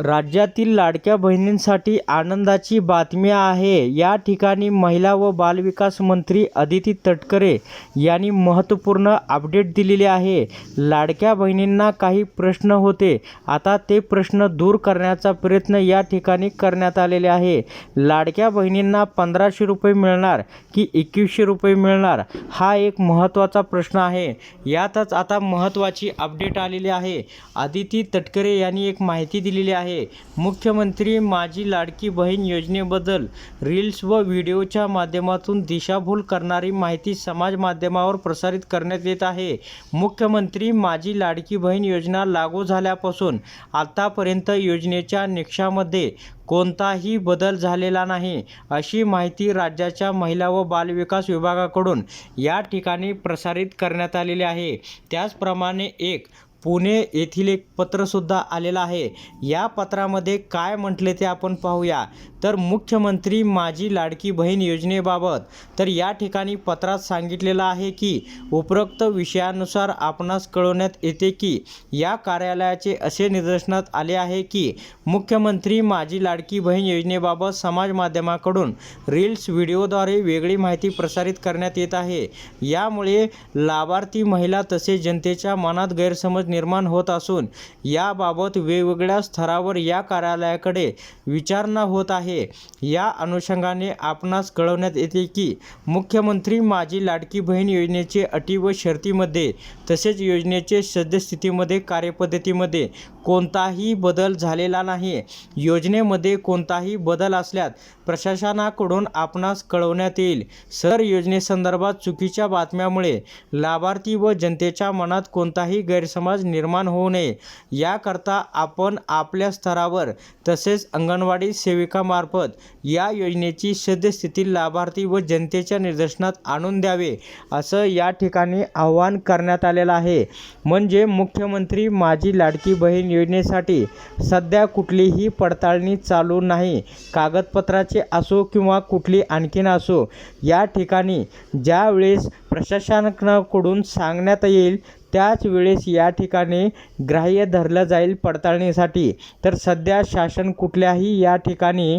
राज्यातील लाडक्या बहिणींसाठी आनंदाची बातमी आहे. या ठिकाणी महिला व बालविकास मंत्री अदिती तटकरे यांनी महत्त्वपूर्ण अपडेट दिलेले आहे. लाडक्या बहिणींना काही प्रश्न होते. आता ते प्रश्न दूर करण्याचा प्रयत्न या ठिकाणी करण्यात आलेले आहे. लाडक्या बहिणींना पंधराशे रुपये मिळणार की एकवीसशे रुपये मिळणार? हा एक महत्त्वाचा प्रश्न आहे. यातच आता महत्त्वाची अपडेट आलेली आहे. अदिती तटकरे यांनी एक माहिती दिलेली आहे. आहे. मुख्यमंत्री माझी लाडकी बहीण योजनेबद्दल रील्स व व्हिडिओच्या माध्यमातून दिशाभूल करणारी माहिती समाज माध्यमावर प्रसारित करण्यात येत आहे. मुख्यमंत्री माझी लाडकी बहीण योजना लागू झाल्यापासून आतापर्यंत योजनेच्या निकषामध्ये कोणताही बदल झालेला नाही अशी माहिती राज्याच्या महिला व बालविकास विभागाकडून या ठिकाणी प्रसारित करण्यात आलेली आहे. त्याचप्रमाणे एक पुणे येथील एक पत्रसुद्धा आलेलं आहे. या पत्रामध्ये काय म्हटले ते आपण पाहूया. तर मुख्यमंत्री माझी लाडकी बहीण योजनेबाबत तर या ठिकाणी पत्रात सांगितलेलं आहे की उपरोक्त विषयानुसार आपणास कळवण्यात येते की या कार्यालयाचे असे निदर्शनात आले आहे की मुख्यमंत्री माझी लाडकी बहीण योजनेबाबत समाज माध्यमाकडून रील्स व्हिडिओद्वारे वेगळी माहिती प्रसारित करण्यात येत आहे. यामुळे लाभार्थी महिला तसेच जनतेच्या मनात गैरसमज निर्माण होत असून याबाबत वेगवेगळ्या स्तरावर या कार्यालयाकडे विचारणा होत आहे. या अनुषंगाने आपणास कळवण्यात येते की मुख्यमंत्री माझी लाडकी बहीण योजनेचे अटी व शर्तीमध्ये तसेच योजनेचे सद्यस्थितीमध्ये कार्यपद्धतीमध्ये कोणताही बदल झालेला नाही. योजनेमध्ये कोणताही बदल असल्यास प्रशासनाकडून आपणास कळवण्यात येईल. सर योजनेसंदर्भात चुकीच्या बातम्यामुळे लाभार्थी व जनतेच्या मनात कोणताही गैरसमज निर्माण होऊ नये. याकरता आपण आपल्या स्तरावर तसेच अंगणवाडी सेविकामार्फत या योजनेची सद्यस्थिती लाभार्थी व जनतेच्या निदर्शनात आणून द्यावे असं या ठिकाणी आवाहन करण्यात आलेलं आहे. म्हणजे मुख्यमंत्री माझी लाडकी बहीण योजनेसाठी सध्या कुठलीही पडताळणी चालू नाही. कागदपत्राचे असो किंवा कुठली आणखीन असो या ठिकाणी ज्यावेळेस प्रशासनाकडून सांगण्यात येईल त्याच वेळेस या ठिकाणी ग्राह्य धरलं जाईल पडताळणीसाठी. तर सध्या शासन कुठल्याही या ठिकाणी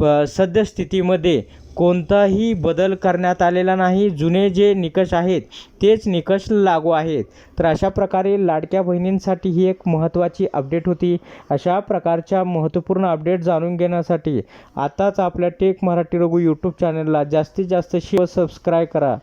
प सद्यस्थितीमध्ये कोणताही बदल करण्यात आलेला नाही. जुने जे निकष आहेत तेच निकष लागू आहेत. तर अशा प्रकारे लाडक्या बहिणींसाठी ही एक महत्त्वाची अपडेट होती. अशा प्रकारच्या महत्त्वपूर्ण अपडेट जाणून घेण्यासाठी आताच आपल्या टेक मराठी रघु यूट्यूब चॅनलला जास्तीत जास्त शिव सबस्क्राईब करा.